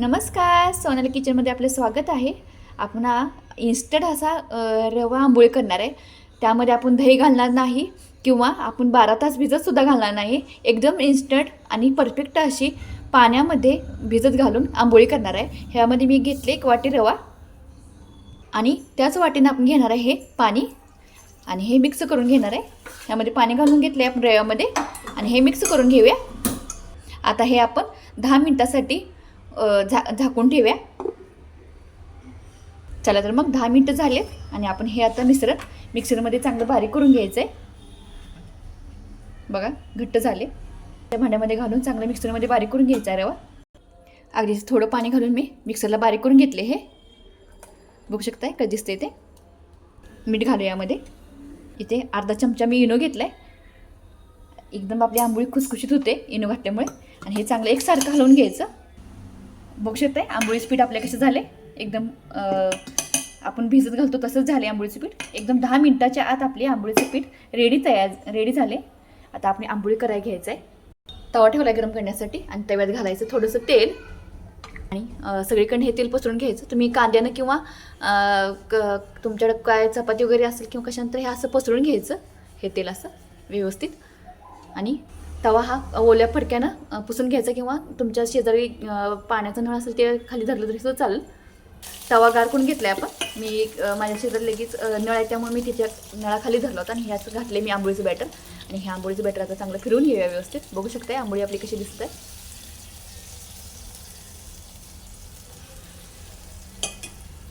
नमस्कार सोनाली किचनमध्ये आपलं स्वागत आहे. आपण इन्स्टंट असा रवा आंबोळी करणार आहे. त्यामध्ये आपण दही घालणार नाही किंवा आपण बारा तास भिजतसुद्धा घालणार नाही. एकदम इन्स्टंट आणि परफेक्ट अशी पाण्यामध्ये भिजत घालून आंबोळी करणार आहे. ह्यामध्ये मी घेतले एक वाटी रवा आणि त्याच वाटीनं आपण घेणार आहे हे पाणी आणि हे मिक्स करून घेणार आहे. ह्यामध्ये पाणी घालून घेतले आपण रव्यामध्ये आणि हे मिक्स करून घेऊया. आता हे आपण दहा मिनटासाठी झा झाकून ठेवूया. चला तर मग दहा मिनटं झालेत आणि आपण हे आता मिश्रण मिक्सरमध्ये चांगलं बारीक करून घ्यायचं आहे बघा घट्ट झाले. त्या भांड्यामध्ये घालून चांगलं मिक्सरमध्ये बारीक करून घ्यायचं आहे रवा अगदी थोडं पाणी घालून मी मिक्सरला बारीक करून घेतले हे. बघू शकताय कधी दिसते ते? मीठ घालू यामध्ये. इथे अर्धा चमचा मी इनो घेतला आहे एकदम आपली आंबोळी खुसखुशीत होते इनो घातल्यामुळे. आणि हे चांगलं एकसारखं हलवून घ्यायचं. बघू शकताय आंबोळीचं पीठ आपल्या कसे झाले? एकदम आपण भिजत घालतो तसंच झाले आंबोळीचं पीठ एकदम दहा मिनटाच्या आत आपली आंबोळीचं पीठ रेडी तयार रेडी झाले. आता आपण आंबोळी करायला घ्यायचं आहे तवा ठेवला गरम करण्यासाठी आणि तव्यात घालायचं थोडंसं तेल. आणि अं, सगळीकडे हे तेल पसरून घ्यायचं. तुम्ही कांद्यानं किंवा क- तुमच्याकडे काय चपाती वगैरे असेल किंवा कशानंतर हे असं पसरून घ्यायचं. हे तेल असं व्यवस्थित. आणि तवा हा ओल्या फडक्यानं पुसून घ्यायचा किंवा तुमच्या शेजारी पाण्याचा नळ असेल ते खाली धरलं तरी सुद्धा चालेल. तवा गार करून घेतला आहे आपण? मी माझ्या शेजारी लगेच नळ आहे त्यामुळे मी तिच्या नळाखाली धरला होता आणि ह्याच घातले मी आंबोळीचं बॅटर. आणि हे आंबोळीचं बॅटर आता चांगलं फिरवून घेऊया व्यवस्थित. बघू शकताय आंबोळी आपली कशी दिसत. आहे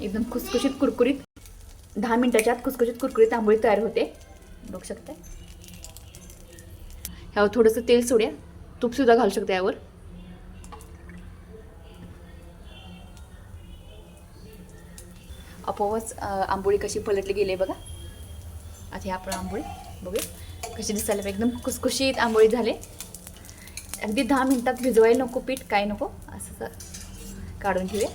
एकदम खुसखुशीत कुरकुरीत दहा मिनटाच्या आत खुसखुशीत कुरकुरीत आंबोळी तयार होते. बघू शकताय. ह्यावर थोडंसं तेल सोड्या. तूपसुद्धा घालू शकता यावर. आपोआपच आंबोळी कशी पलटली गेली बघा. आता हे आपण आंबोळी बघूया. कशी दिसायला पाहिजे. एकदम खुसखुशीत आंबोळी झाले. अगदी दहा मिनटात भिजवायला नको पीठ काय नको असं असं काढून घेऊया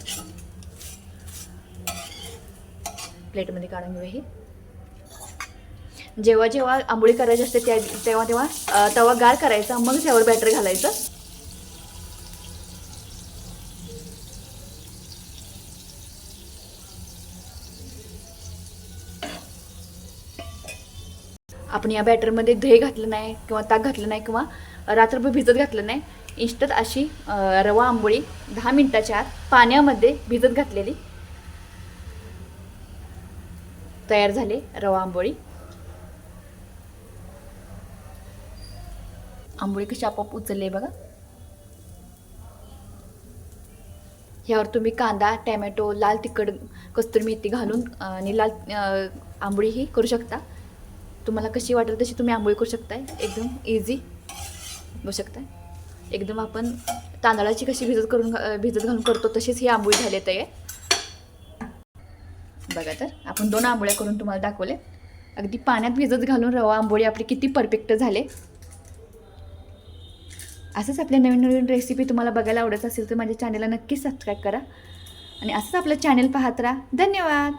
प्लेटमध्ये काढून घेऊया ही. जेव्हा जेव्हा आंबोळी करायची असते त्या तेव्हा तेव्हा तवा गार करायचा मग त्यावर बॅटर घालायचं. आपण या बॅटरमध्ये दही घातलं नाही किंवा ताक घातलं नाही किंवा रात्रभर भिजत घातलं नाही इंस्टंट अशी रवा आंबोळी दहा मिनिटाच्या आत पाण्यामध्ये भिजत घातलेली. तयार झाले रवा आंबोळी. आंबोळी कशी आपोआप उचलली आहे बघा. ह्यावर तुम्ही कांदा टॅमॅटो लाल तिखट कस्तुरी मेथी घालून आणि लाल आंबोळी ही करू शकता. तुम्हाला कशी वाटेल तशी तुम्ही आंबोळी करू शकताय. एकदम इझी बघू शकताय. एकदम आपण तांदळाची कशी भिजत करून भिजत घालून करतो तशीच ही आंबोळी झाली तयार. बघा तर आपण दोन आंबोळ्या करून तुम्हाला दाखवले. अगदी पाण्यात भिजत घालून रवा आंबोळी आपली किती परफेक्ट झाले. असंच आपल्या नवीन नवीन रेसिपी तुम्हाला बघायला आवडत असेल तर माझ्या चॅनलला नक्कीच सबस्क्राईब करा. आणि असंच आपलं चॅनल पाहत राहा. धन्यवाद!